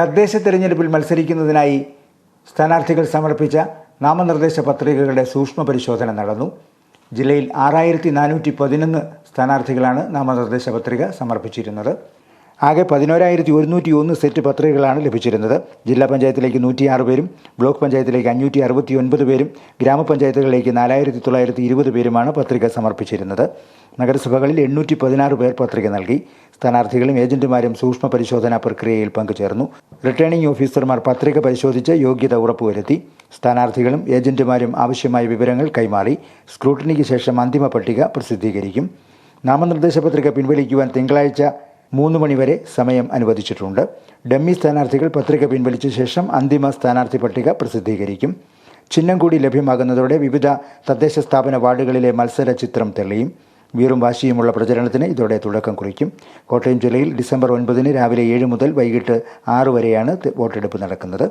തദ്ദേശ തെരഞ്ഞെടുപ്പിൽ മത്സരിക്കുന്നതിനായി സ്ഥാനാർത്ഥികൾ സമർപ്പിച്ച നാമനിർദ്ദേശ പത്രികകളുടെ സൂക്ഷ്മ പരിശോധന നടന്നു. ജില്ലയിൽ ആറായിരത്തി നാനൂറ്റി പതിനൊന്ന് സ്ഥാനാർത്ഥികളാണ് നാമനിർദ്ദേശ പത്രിക സമർപ്പിച്ചിരുന്നത്. ആകെ പതിനോരായിരത്തി ഒരുന്നൂറ്റി ഒന്ന് സെറ്റ് പത്രികകളാണ് ലഭിച്ചിരുന്നത്. ജില്ലാ പഞ്ചായത്തിലേക്ക് നൂറ്റിയാറ് പേരും ബ്ലോക്ക് പഞ്ചായത്തിലേക്ക് അഞ്ഞൂറ്റി അറുപത്തി ഒൻപത് പേരും ഗ്രാമപഞ്ചായത്തുകളിലേക്ക് നാലായിരത്തി തൊള്ളായിരത്തി ഇരുപത് പേരുമാണ് പത്രിക സമർപ്പിച്ചിരുന്നത്. നഗരസഭകളിൽ എണ്ണൂറ്റി പതിനാറ് പേർ പത്രിക നൽകി. സ്ഥാനാർത്ഥികളും ഏജന്റുമാരും സൂക്ഷ്മ പരിശോധനാ പ്രക്രിയയിൽ പങ്കുചേർന്നു. റിട്ടേണിംഗ് ഓഫീസർമാർ പത്രിക പരിശോധിച്ച് യോഗ്യത ഉറപ്പുവരുത്തി. സ്ഥാനാർത്ഥികളും ഏജന്റുമാരും ആവശ്യമായ വിവരങ്ങൾ കൈമാറി. സ്ക്രൂട്ടിനിക്ക് ശേഷം അന്തിമ പട്ടിക പ്രസിദ്ധീകരിക്കും. നാമനിർദ്ദേശ പത്രിക പിൻവലിക്കുവാൻ തിങ്കളാഴ്ച മൂന്ന് മണിവരെ സമയം അനുവദിച്ചിട്ടുണ്ട്. ഡമ്മി സ്ഥാനാർത്ഥികൾ പത്രിക പിൻവലിച്ച ശേഷം അന്തിമ സ്ഥാനാർത്ഥി പട്ടിക പ്രസിദ്ധീകരിക്കും. ചിഹ്നം കൂടി ലഭ്യമാകുന്നതോടെ വിവിധ തദ്ദേശ സ്ഥാപന വാർഡുകളിലെ മത്സര ചിത്രം തെളിയും. വീറും വാശിയുമുള്ള പ്രചരണത്തിന് ഇതോടെ തുടക്കം കുറിക്കും. കോട്ടയം ജില്ലയിൽ ഡിസംബർ ഒൻപതിന് രാവിലെ ഏഴ് മുതൽ വൈകിട്ട് ആറ് വരെയാണ് വോട്ടെടുപ്പ് നടക്കുന്നത്.